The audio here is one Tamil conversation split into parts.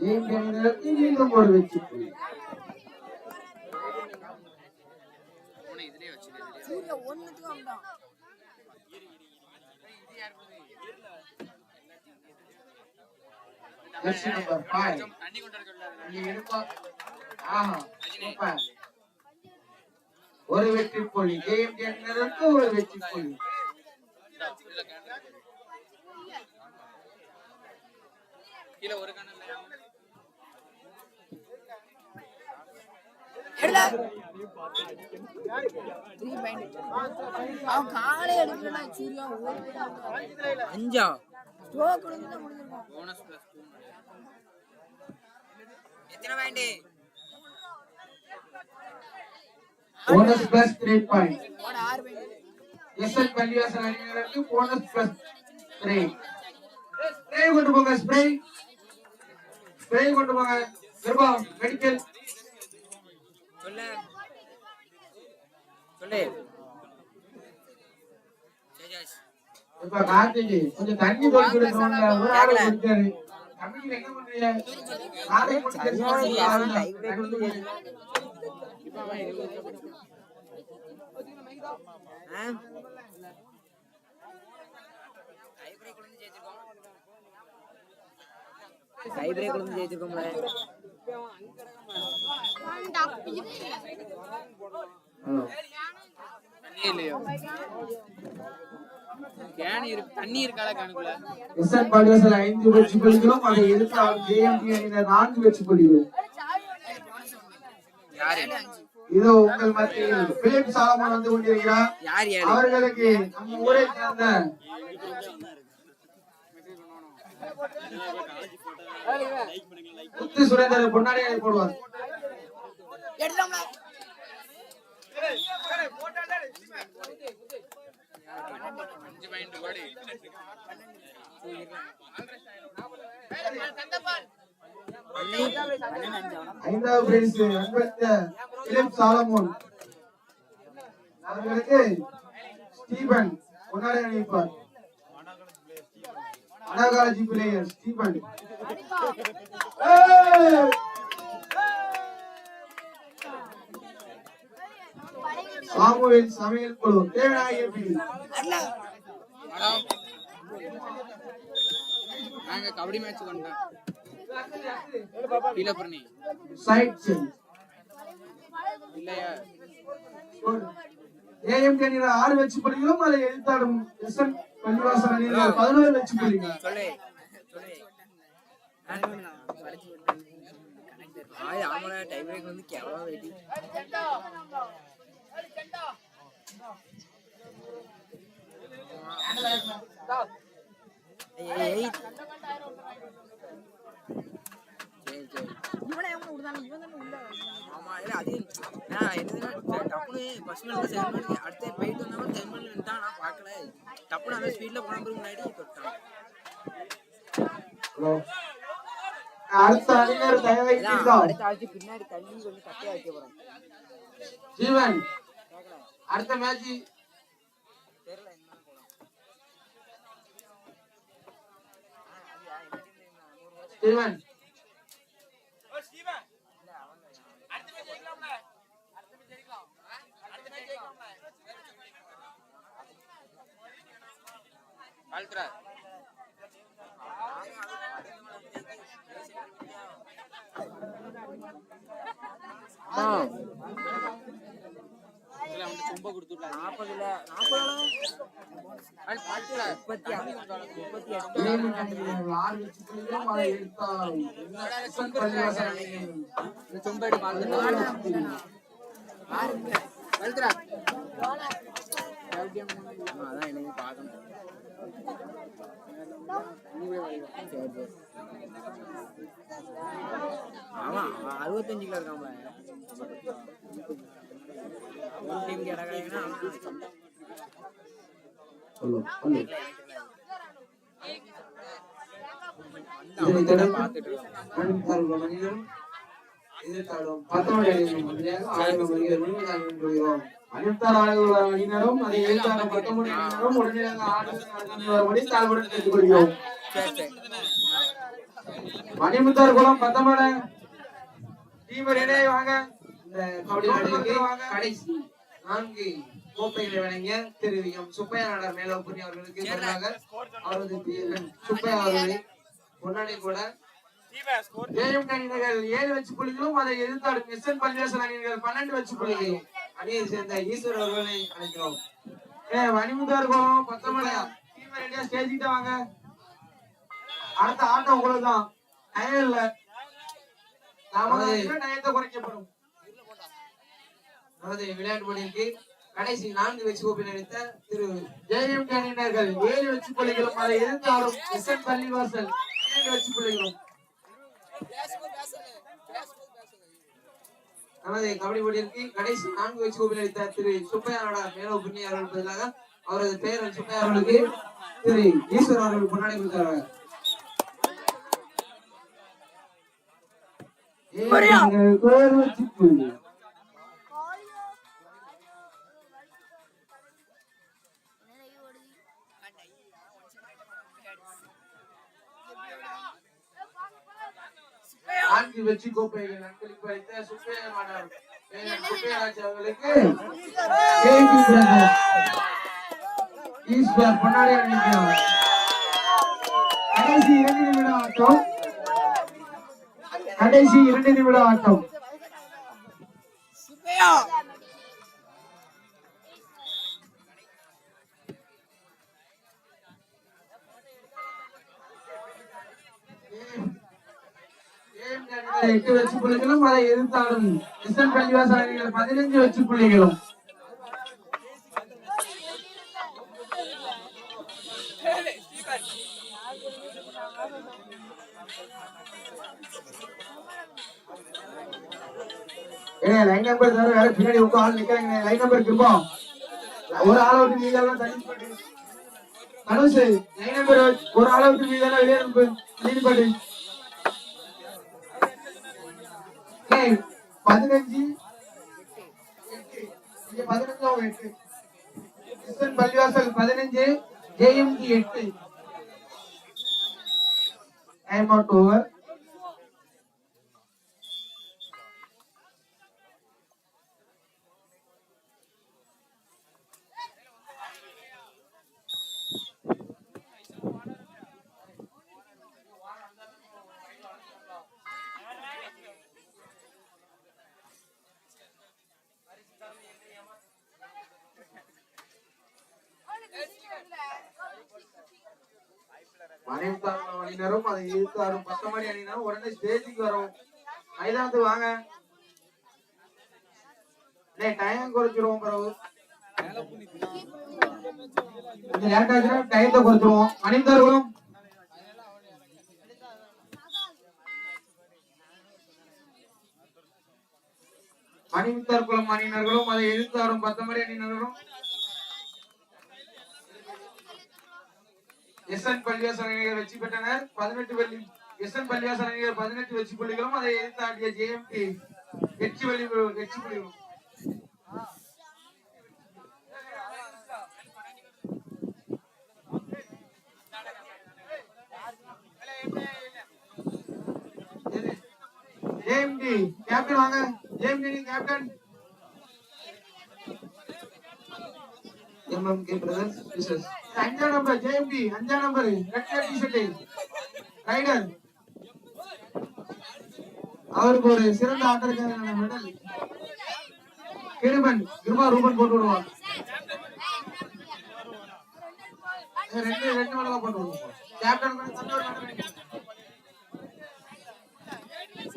நீங்கள் நிலத்தில் மீண்டும் ஒரு வெற்றி புள்ளி ஒன்னுக்கு வந்தான். Question number five. இங்க எடுப்பா. ஆஹா, சூப்பர். ஒரு வெற்றி புள்ளி. கேம் கணிதத்திற்கு ஒரு வெற்றி புள்ளி. கீழே ஒரு கண்ணு இல்லையா? அவன் காலை எடுக்கல சூர்யா அஞ்சா? ஸ்ட்ரோக் விழுந்து முடிஞ்சிருக்கும் போனஸ் பிளஸ் டூ எத்தனை வேண்டி போனஸ் பிளஸ் த்ரீ பாயிண்ட் போட ஆறு பாயிண்ட் எஸ் எல் பள்ளிவாசல் அணியினருக்கு போனஸ் பிளஸ் த்ரீ ஸ்ப்ரே கொண்டு போங்க ஸ்ப்ரே ஸ்ப்ரே கொண்டு போங்க. கிருபா மெடிக்கல் சொல்லு. சொல்லு. இப்ப கார்த்திகை கொஞ்சம் தண்ணி போட்டு கொடுத்தாரு என்ன பண்றீங்க? ஜெயிச்சிருக்கோம்ல. இல்லையோ? கேன் இருக்கு தண்ணி இருக்கால ஐந்து வெற்றி புள்ளிகளும் அதை எதிர்த்து ஜேஎம்பி அணியினர் நான்கு வெற்றி புள்ளிகளும் யாரு? இதோ உங்கள் மத்தியில் பிலிப் சாலமன் வந்து கொண்டிருக்கிறார். அவர்களுக்கு நம்ம ஊரை சேர்ந்த முத்து சுரேந்தர் பொன்னாடியை போடுவார். எடுத்தோம்ல. அஞ்சு பாயிண்ட் கோடி ஐந்தாவது பிலிப் சாலமோன். அவர்களுக்கு ஸ்டீபன் பொன்னாடை அணிவிப்பார் அனாகாலஜி பிளேயர் ஸ்டீபன். சாமுவேல் சமையல் குழு. ஹலோ நாங்க கபடி மேட்ச் கொண்டோம். சைட் இல்லையா? ஏஎம் அணியினர் ஆறு வெற்றி புள்ளிகளும் அதை எதிர்த்தாடும் எஸ் என் பள்ளிவாசல் அணியினர் பதினோரு புள்ளிகள் சொல்லு. பிரேக் வந்து கேவலமா இவனை எவனை விடுதானே இவன் தானே உள்ள ஆமா இல்ல அது நான் என்னதுன்னா டப்புனு ஃபர்ஸ்ட் மேல செகண்ட் மேல அடுத்து போயிட்டு வந்தவன் செகண்ட் மேல நின்ட்டான் நான் பார்க்கல டப்புனு அந்த ஸ்பீட்ல போன பிறகு முன்னாடி தொட்டான். அடுத்த தயவை ஆச்சு பின்னாடி தள்ளி கொஞ்சம் கட்டையா வைக்க போறேன் ஜீவன் அடுத்த மேட்ச் தெரியல என்ன போலாம் ஜீவன் அல்ட்ரா நாற்பதுல நாற்பது முப்பத்தி முப்பத்தி எட்டு ஏஎம் அணியினர் ஆறு வெற்றி புள்ளிகளும் அதை எதிர்த்தாடும் எஸ் சொம்பேடு புள்ளிகள். வெல்த்ரா அதான் எனக்கு பார்க்கணும் ஆமா அறுபத்தஞ்சு கிலோ ஒரு அதை எழுத்தாளர் பத்தொன்பது உடனடியாக தாழ்வுடன் கேட்டுக்கொள்கிறோம் மணிமுத்தார் குளம் பத்தமடை இடையே வாங்க இந்த கபடி கடைசி நான்கு கோப்பைகளை வழங்கிய திரு எம் சுப்பையா நாடார் மேலோப்பணி அவர்களுக்கு பதிலாக அவரது சுப்பையா அவர்களை பொன்னாடை கூட ஏழு வச்சு புள்ளிகளும் அதை எதிர்த்தாடும் எஸ் என் பல்வேசன் அணியினர்கள் பன்னெண்டு வச்சு புள்ளிகள். அணியை சேர்ந்த ஈஸ்வர் அவர்களை அழைக்கிறோம். ஏ மணிமுத்தார் குளம் பத்தொன்பது ரெடியா வாங்க. அடுத்த ஆட்டம் உங்களுக்கு தான் டயம் இல்ல நாம டயத்தை குறைக்கப்படும். நமது விளையாட்டு போட்டிக்கு கடைசி நான்கு வெற்றி கோப்பை அளித்த திரு ஜெயம் அணியினர்கள் ஏழு வச்சு புள்ளிகளும் அதை எதிர்த்தாடும் எஸ் என் பள்ளிவாசல் ஏழு வச்சு புள்ளிகளும். நமது கபடி போட்டிற்கு கடைசி நான்கு வெற்றி கோப்பை அளித்த திரு சுப்பையா நாடார் மேலோப்பணி அவர்கள் பதிலாக அவரது பெயர் சுப்பையா அவர்களுக்கு திரு ஈஸ்வர் அவர்கள் பொன்னாடை கொடுத்தார்கள். ஏழு வச்சு புள்ளி நான்கு வெற்றி கோப்பைகள் அன்பளிப்பு அளித்த சுப்பையா மாணவர் சுப்பையராஜ் அவர்களுக்கு ஈஸ்வர் பொன்னாடி அணிவிக்கிறோம் கடைசி இரண்டு நிமிட ஆட்டம். கடைசி இரண்டு நிமிட ஆட்டம். சுப்பையா. எட்டு வெற்றி புள்ளிகளும் அதை எதிர்த்தாடும் எஸ் என் பள்ளிவாசல் அணிகள் பதினைஞ்சு வெற்றி புள்ளிகளும். லைன் நம்பர் தவிர வேற பின்னாடி உட்காந்து ஆள் நிக்கிறாங்க. லைன் நம்பருக்கு இருப்போம் ஒரு ஆளை விட்டு மீதி எல்லாம் தள்ளி தனுஷ் லைன் நம்பர் ஒரு ஆளை விட்டு மீதி எல்லாம் வெளியே கிளீன் பண்ணு பதினஞ்சு எட்டு. இங்க பதினஞ்சு அவங்க எட்டு கிருஷ்ணன் பள்ளிவாசல் பதினஞ்சு ஜேஎம்டி எட்டு டைம் அவுட் ஓவர் அணியினரும் அதை பத்து மணி அணியினரும் உடனே ஸ்டேஜுக்கு வரும். மைதானத்து வாங்க. டைம் குறைச்சிருவோம் பிறகு கொஞ்சம் லேட் ஆச்சுன்னா டயத்தை குறைச்சிருவோம். அணிந்தவர்களும் மணிமுத்தார் குளம் அணியினர்களும் அதை எதிர்த்தாரும் பத்தமணி அணியினர்களும். எஸ் என் பள்ளிவாசல் அணிகள் வெற்றி பெற்றனர். பதினெட்டு வெள்ளி எஸ் என் பள்ளிவாசல் அணிகள் பதினெட்டு வெற்றி புள்ளிகளும் அதை எதிர்த்தாண்டிய ஜேஎம்டி வெற்றி வழி வெற்றி புள்ளிகளும். ஜேஎம்டி கேப்டன் வாங்க. ஜேஎம்டி கேப்டன் எம்எம்கே பிரதர்ஸ் பிசஸ் அஞ்சா நம்பர் ஜேஎம்டி அஞ்சா number red colour t-shirt rider அவருக்கு ஒரு சிறந்த ஆட்டக்காரரான மெடல் கிருபன் கிருபா ரூபன் போட்டு விடுவான். ரெண்டு ரெண்டு மெடலா போட்டு விடுவோம் கேப்டன்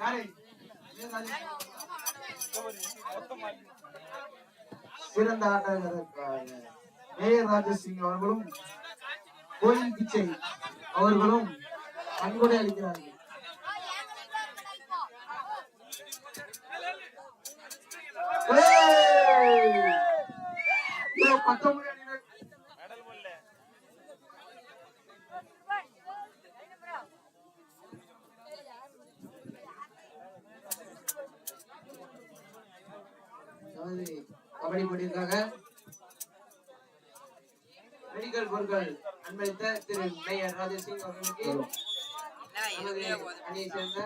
யாரு? சிறந்த ஆட்டக்காரர். மேயர் ராஜேஷ் சிங் அவர்களும் கோயில் பிச்சை அவர்களும் அன்புரை அளிக்கிறார்கள். பத்தொன்பது கபடி போட்டியிருக்காங்க பொருட்கள் அன்பளித்த திரு மேயர் ராஜேஷ் அவர்களுக்கு நமது அணியை சேர்ந்த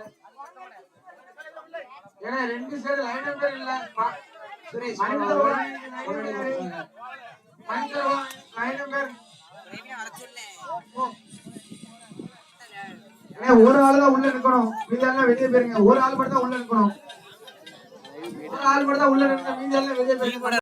ஏன்னா ரெண்டு சைடு லைன் நம்பர் இல்ல. சுரேஷ் அவர்கள் ஒரு அணி கொடுத்தாங்க. மனிதர் ஓ- லைன் நம்பர் ஏன்னா ஒரு ஆள் தான் உள்ள நிக்கணும். மீதி எல்லாம் வெளியே போயிருங்க. ஒரு ஆள் மட்டும் தான் உள்ள நிக்கணும். ஒரு ஆள் மட்டும் தான் உள்ள நிக்கணும். மீதி எல்லாம் வெளியே போயிருங்க.